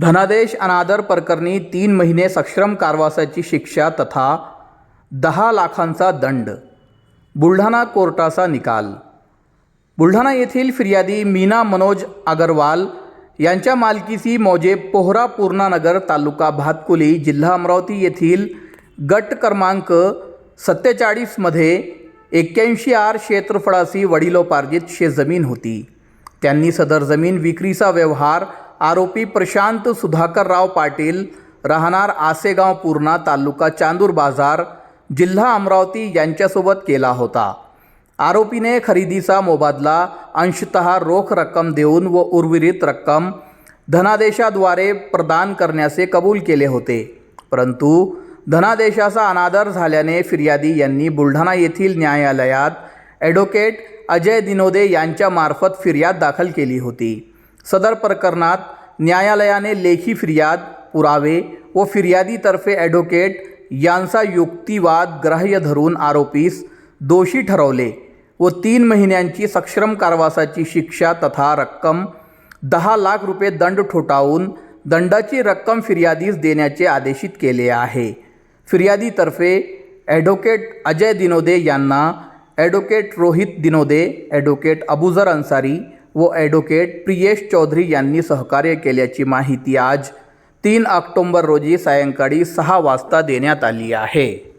धनादेश अनादर प्रकरणी तीन महिने सक्षम कारवासाची शिक्षा तथा दहा लाखांचा दंड. बुलढाणा कोर्टाचा निकाल. बुलढाणा येथील फिर्यादी मीना मनोज अगरवाल यांच्या मालकीची मौजे पोहरा पूर्णानगर तालुका भातकुली जिल्हा अमरावती येथील गट क्रमांक सत्तेचाळीसमध्ये एक्क्याऐंशी आर क्षेत्रफळाची वडिलोपार्जित शेतजमीन होती. त्यांनी सदर जमीन विक्रीचा व्यवहार आरोपी प्रशांत सुधाकरराव पाटील राहणार आसेगाव पूर्णा तालुका चांदूर बाजार जिल्हा अमरावती यांच्यासोबत केला होता. आरोपीने खरेदीचा मोबदला अंशतः रोख रक्कम देऊन व उर्वरित रक्कम धनादेशाद्वारे प्रदान करण्याचे कबूल केले होते. परंतु धनादेशाचा अनादर झाल्याने फिर्यादी यांनी बुलढाणा येथील न्यायालयात ॲडव्होकेट अजय दिनोदे यांच्यामार्फत फिर्याद दाखल केली होती. सदर प्रकरणात न्यायालयाने लेखी फिर्याद पुरावे व फिर्यादीतर्फे ॲडव्होकेट यांचा युक्तिवाद ग्राह्य धरून आरोपीस दोषी ठरवले व तीन महिन्यांची सक्षम कारवासाची शिक्षा तथा रक्कम दहा लाख रुपये दंड ठोठावून दंडाची रक्कम फिर्यादीस देण्याचे आदेशित केले आहे. फिर्यादीतर्फे ॲडव्होकेट अजय दिनोदे यांना ॲडव्होकेट रोहित दिनोदे ॲडव्होकेट अबुजर अन्सारी व ॲडव्होकेट प्रियेश चौधरी यांनी सहकार्य केल्याची माहिती आज तीन ऑक्टोंबर रोजी सायंकाळी सहा वाजता देण्यात आली आहे.